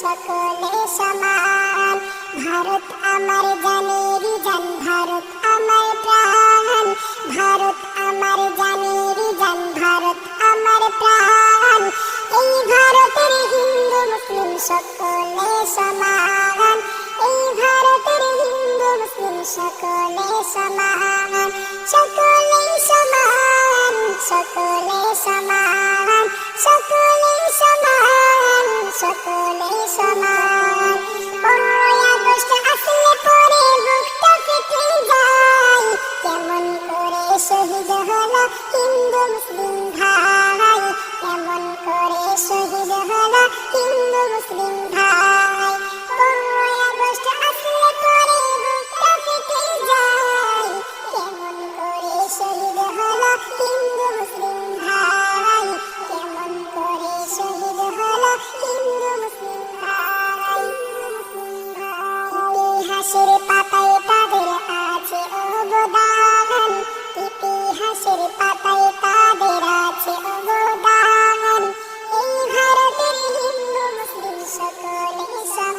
সকলে সমান। ভারত আমার জানেরি জান, ভারত আমার প্রাণ। ভারত আমার জানেরি জান, ভারত আমার প্রাণ। এই ভারতের হিন্দু, মুসলিম সকলে সমান। এই ভারতের হিন্দু, মুসলিম সকলে সমান। সকলে সমান সকলে সমান। सकले सा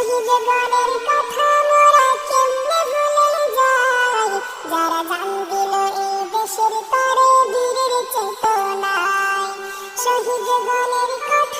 ওই যে কথা মোরা কেমনে ভুলে যারা জান দিল এই দেশের তরে চেতনায়, শহীদ গণের কথা